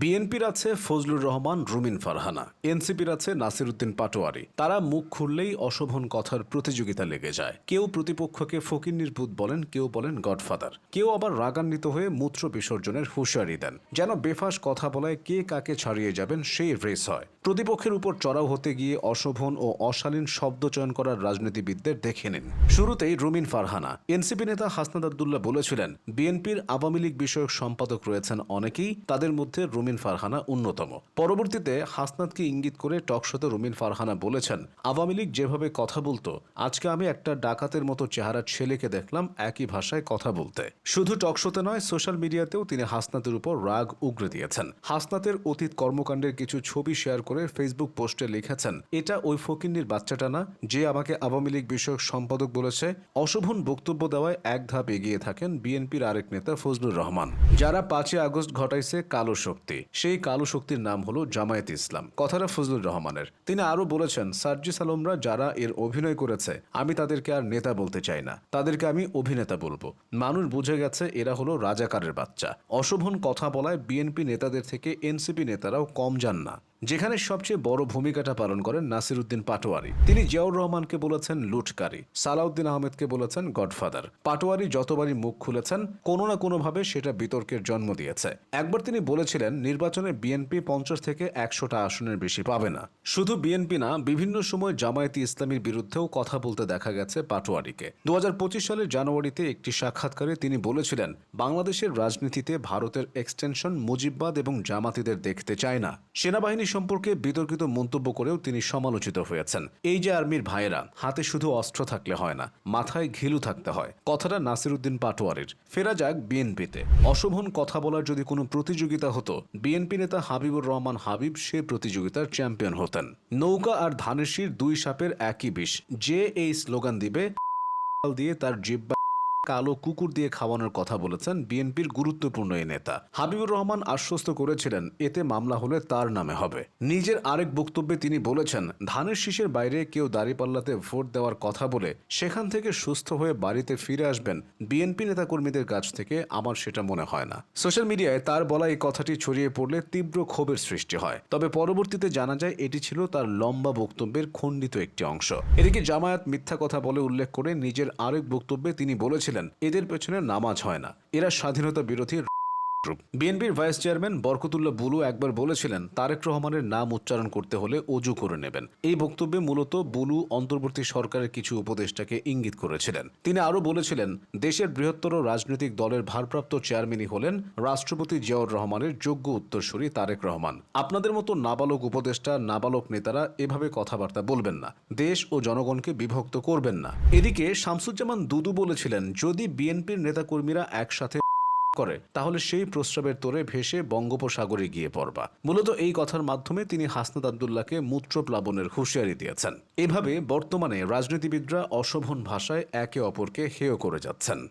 বিএনপির আছে ফজলুর রহমান, রুমিন ফারহানা। এনসিপির আছে নাসিরুদ্দিন পাটোয়ারি। তারা মুখ খুললেই অশোভন কথার প্রতিযোগিতা লেগে যায়। কেউ প্রতিপক্ষকে ফকিন্নির ভূত বলেন, কেউ বলেন গডফাদার। কেউ আবার রাগান্বিত হয়ে মূত্র বিসর্জনের হুঁশিয়ারি দেন। যেন বেফাস কথা বলায় কে কাকে ছাড়িয়ে যাবেন সেই রেস হয়। প্রতিপক্ষের উপর চড়াও হতে গিয়ে অশোভন ও অশালীন শব্দ চয়ন করার রাজনীতিবিদদের দেখে নিন। শুরুতেই রুমিন ফারহানা। এনসিপি নেতা হাসনাদ আবদুল্লাহ বলেছিলেন, বিএনপির আওয়ামী লীগ বিষয়ক সম্পাদক রয়েছেন অনেকেই, তাদের মধ্যে রুমিন ফারহানা অন্যতম। পরবর্তীতে হাসনাদকে ইঙ্গিত করে টকশোতে রুমিন ফারহানা বলেছেন, আওয়ামী লীগ যেভাবে কথা বলতো, আজকে আমি একটা ডাকাতের মতো চেহারার ছেলেকে দেখলাম একই ভাষায় কথা বলতে। শুধু টকশোতে নয়, সোশ্যাল মিডিয়াতেও তিনি হাসনাতের উপর রাগ উগরে দিয়েছেন। হাসনাতের অতীত কর্মকাণ্ডের কিছু ছবি শেয়ার করে ফেসবুক পোস্টে লিখেছেন, এটা ওই ফকিন্নির বাচ্চাটা না, যে আমাকে আওয়ামী লীগ বিষয়ক সম্পাদক বলেছে। অশোভন বক্তব্য দেওয়ায় এক ধাপ এগিয়ে থাকেন বিএনপির আরেক নেতা ফজলুর রহমান, যারা পাঁচই আগস্ট ঘটাইছে কালো শক্তি। সেই কালো শক্তির নাম হলো জামায়াত ইসলাম। কথাটা ফজলুর রহমানের। তিনি আরও বলেছেন সার্জিস আলমরা যারা এর অভিনয় করেছে, আমি তাদেরকে আর নেতা বলতে চাই না। তাদেরকে আমি অভিনেতা বলব। মানুষ বুঝে গেছে, এরা হলো রাজাকারের বাচ্চা। অশোভন কথা বলায় বিএনপি নেতাদের থেকে এনসিপি নেতারাও কম যান না। যেখানে সবচেয়ে বড় ভূমিকাটা পালন করেন নাসিরুদ্দিন পাটোয়ারি। তিনি জিয়াউর রহমানকে বলেছেন লুটকারী, সালাউদ্দিন আহমেদকে বলেছেন গডফাদার। পাটোয়ারি যতবারই মুখ খুলেছেন, কোনো না কোনোভাবে সেটা বিতর্কের জন্ম দিয়েছে। একবার তিনি বলেছিলেন, নির্বাচনে বিএনপি পঞ্চাশ থেকে একশোটা আসনের বেশি পাবে না। শুধু বিএনপি না, বিভিন্ন সময় জামায়াতি ইসলামীর বিরুদ্ধেও কথা বলতে দেখা গেছে পাটোয়ারিকে। দু হাজার পঁচিশ সালের জানুয়ারিতে একটি সাক্ষাৎকারে তিনি বলেছিলেন, বাংলাদেশের রাজনীতিতে ভারতের এক্সটেনশন মুজিববাদ এবং জামাতিদের দেখতে চায় না। সেনাবাহিনী সম্পর্কে বিতর্কিত মন্তব্য করেও তিনি সমালোচিত হয়েছেন। এই যে আর্মির ভাইয়েরা, হাতে শুধু অস্ত্র থাকলে হয় না, মাথায় ঘিলু থাকতে হয়। কথাটা নাসিরুদ্দিন পাটোয়ারির। ফেরা যাক বিএনপিতে। অশোভন কথা বলার যদি কোনো প্রতিযোগিতা হতো, বিএনপি নেতা হাবিবুর রহমান হাবিব সে প্রতিযোগিতার চ্যাম্পিয়ন হতেন। নৌকা আর ধানের শীর দুই সাপের একই বিষ। যে এই স্লোগান দিবে, দিয়ে তার জিব্বা কালো কুকুর দিয়ে খাওয়ানোর কথা বলেছেন বিএনপির গুরুত্বপূর্ণ এই নেতা। হাবিবুর রহমান আশ্বস্ত করেছিলেন, এতে মামলা হলে তার নামে হবে। নিজের আরেক বক্তব্যে তিনি বলেছেন, ধানের শীষের বাইরে কেউ দাঁড়িপাল্লাতে ভোট দেওয়ার কথা বলে সেখান থেকে সুস্থ হয়ে বাড়িতে ফিরে আসবেন বিএনপি নেতাকর্মীদের কাছ থেকে আমার সেটা মনে হয় না। সোশ্যাল মিডিয়ায় তার বলা এই কথাটি ছড়িয়ে পড়লে তীব্র ক্ষোভের সৃষ্টি হয়। তবে পরবর্তীতে জানা যায়, এটি ছিল তার লম্বা বক্তব্যের খণ্ডিত একটি অংশ। এদিকে জামায়াত মিথ্যা কথা বলে উল্লেখ করে নিজের আরেক বক্তব্যে তিনি বলেছিলেন এদের পেছনে নামাজ হয় না। এরা স্বাধীনতা বিরোধী বিএনপির ভাইস চেয়ারম্যান বরকতুল্লাহ বুলু একবার বলেছিলেন, তারেক রহমানের নাম উচ্চারণ করতে হলে অজু করে নেবেন। এই বক্তব্যে মূলত বুলু অন্তর্বর্তী সরকারের কিছু উপদেষ্টাকে ইঙ্গিত করেছিলেন। তিনি আরও বলেছিলেন, দেশের বৃহত্তর রাজনৈতিক দলের ভারপ্রাপ্ত চেয়ারম্যানই হলেন রাষ্ট্রপতি জিয়াউর রহমানের যোগ্য উত্তরসূরি তারেক রহমান। আপনাদের মতো নাবালক উপদেষ্টা, নাবালক নেতারা এভাবে কথাবার্তা বলবেন না। দেশ ও জনগণকে বিভক্ত করবেন না। এদিকে শামসুজ্জামান দুদু বলেছিলেন, যদি বিএনপির নেতাকর্মীরা একসাথে করে, তাহলে সেই প্রস্রাবের তোরে ভেসে বঙ্গোপসাগরে গিয়ে পড়বা। মূলত এই কথার মাধ্যমে তিনি হাসনাত আবদুল্লাহকে মূত্র প্লাবনের হুঁশিয়ারি দিয়েছেন। এভাবে বর্তমানে রাজনীতিবিদরা অশোভন ভাষায় একে অপরকে হেয় করে যাচ্ছেন।